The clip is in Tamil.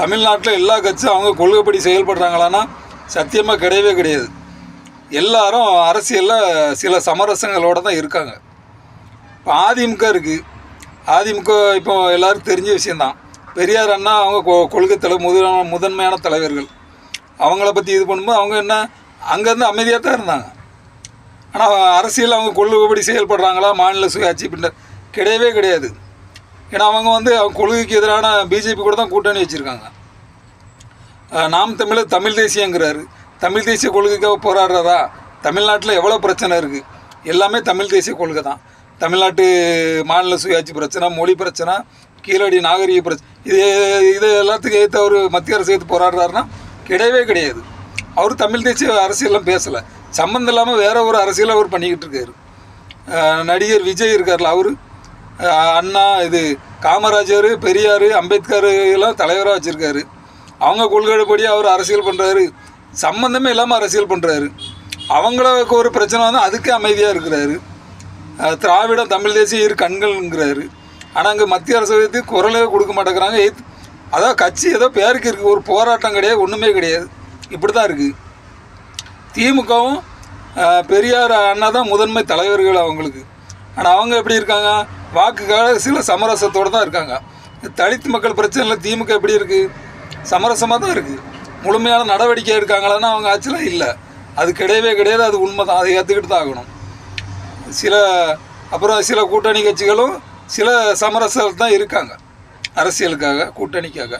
தமிழ்நாட்டில் எல்லா கட்சியும் அவங்க கொள்கைப்படி செயல்படுறாங்களான்னா சத்தியமாக கிடையவே கிடையாது. எல்லாரும் அரசியலில் சில சமரசங்களோட தான் இருக்காங்க. இப்போ அதிமுக இருக்குது அதிமுக இப்போ எல்லாருக்கும் தெரிஞ்ச விஷயந்தான் பெரியார் அண்ணா அவங்க கொ- கொள்கை தலை முதன்மை முதன்மையான தலைவர்கள். அவங்கள பற்றி இது பண்ணும்போது அவங்க என்ன அங்கேருந்து அமைதியாக தான் இருந்தாங்க. ஆனால் அரசியல் அவங்க கொள்கைப்படி செயல்படுறாங்களா? மாநில சுயாட்சி பின்ன கிடையவே கிடையாது. ஏன்னா அவங்க வந்து அவங்க கொள்கைக்கு எதிரான பிஜேபி கூட தான் கூட்டணி வச்சுருக்காங்க. நாம் தமிழர் தமிழ் தேசியங்கிறாரு. தமிழ் தேசிய கொள்கைக்காக போராடுறதா? தமிழ்நாட்டில் எவ்வளோ பிரச்சனை இருக்குது எல்லாமே தமிழ் தேசிய கொள்கை தான். தமிழ்நாட்டு மாநில சுயாட்சி பிரச்சனை மொழி பிரச்சனை கீழடி நாகரிக பிரச்சனை இது இது எல்லாத்துக்கும் ஏற்ற அவர் மத்திய அரசு ஏற்று போராடுறாருன்னா கிடையவே கிடையாது. அவர் தமிழ் தேசிய அரசியல்லாம் பேசலை. சம்மந்தம் இல்லாமல் வேற ஒரு அரசியலை அவர் பண்ணிக்கிட்டு இருக்காரு. நடிகர் விஜய் இருக்கார்ல அவர். அண்ணா இது காமராஜர் பெரியார் அம்பேத்கர் எல்லாம் தலைவராக வச்சுருக்காரு. அவங்க கொள்கைப்படி அவர் அரசியல் பண்ணுறாரு சம்மந்தமே இல்லாமல் அரசியல் பண்ணுறாரு அவங்களுக்கு ஒரு பிரச்சனை வந்து அதுக்கு அமைதியாக இருக்கிறாரு. திராவிடம் தமிழ் தேசிய இரு கண்கள்ங்கிறாரு. ஆனால் அங்கே மத்திய அரசு குரலே கொடுக்க மாட்டேங்கிறாங்க. எய்த் அதான் கட்சி ஏதோ பேருக்கு இருக்குது ஒரு போராட்டம் கிடையாது ஒன்றுமே கிடையாது. இப்படி தான் இருக்குது திமுகவும் பெரியார் அண்ணா தான் முதன்மை தலைவர்கள் அவங்களுக்கு. ஆனால் அவங்க எப்படி இருக்காங்க? வாக்குக்காக சில சமரசத்தோடு தான் இருக்காங்க. தலித் மக்கள் பிரச்சனையில் திமுக எப்படி இருக்குது சமரசமாக தான் இருக்குது முழுமையான நடவடிக்கை எடுக்காங்களான்னு அவங்க ஆட்சியில் இல்லை. அது கிடையவே கிடையாது. அது உண்மை தான் அதை ஏற்றுக்கிட்டு தான் ஆகணும். சில அப்புறம் சில கூட்டணி கட்சிகளும் சில சமரசத்தில் தான் இருக்காங்க. அரசியலுக்காக கூட்டணிக்காக.